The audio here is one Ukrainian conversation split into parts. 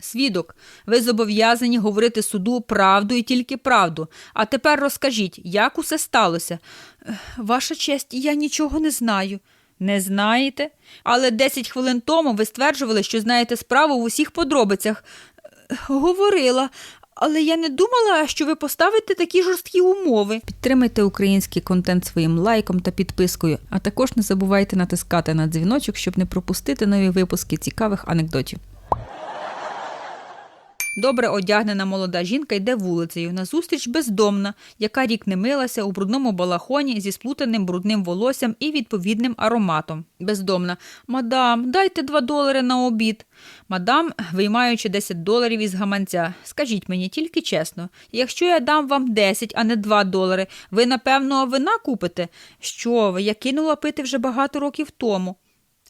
Свідок, ви зобов'язані говорити суду правду і тільки правду. А тепер розкажіть, як усе сталося? Ваша честь, я нічого не знаю. Не знаєте? Але 10 хвилин тому ви стверджували, що знаєте справу в усіх подробицях. Говорила, але я не думала, що ви поставите такі жорсткі умови. Підтримайте український контент своїм лайком та підпискою, а також не забувайте натискати на дзвіночок, щоб не пропустити нові випуски цікавих анекдотів. Добре одягнена молода жінка йде вулицею. Назустріч бездомна, яка рік не милася у брудному балахоні зі сплутаним брудним волоссям і відповідним ароматом. Бездомна. Мадам, дайте два долари на обід. Мадам, виймаючи 10 доларів із гаманця. Скажіть мені тільки чесно, якщо я дам вам 10, а не 2 долари, ви, напевно, вина купите? Що ви? Я кинула пити вже багато років тому.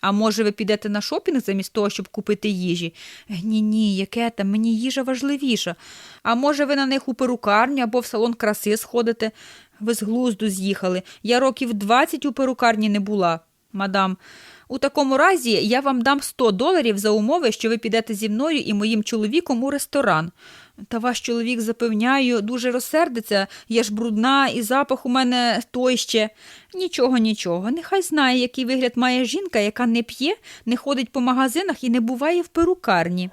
А може, ви підете на шопінг замість того, щоб купити їжі? Ні, ні, яке там, мені їжа важливіша. А може, ви на них у перукарню або в салон краси сходите? Ви з глузду з'їхали. Я років 20 у перукарні не була. Мадам, у такому разі я вам дам 100 доларів за умови, що ви підете зі мною і моїм чоловіком у ресторан. Та ваш чоловік, запевняю, дуже розсердиться, я ж брудна, і запах у мене той ще. Нічого, нічого. Нехай знає, який вигляд має жінка, яка не п'є, не ходить по магазинах і не буває в перукарні.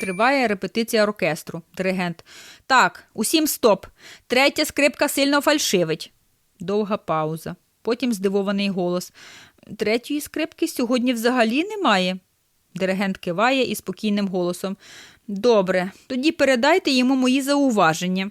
Триває репетиція оркестру. Диригент. Так, усім стоп. Третя скрипка сильно фальшивить. Довга пауза. Потім здивований голос. Третьої скрипки сьогодні взагалі немає. Диригент киває і спокійним голосом. Добре, тоді передайте йому мої зауваження.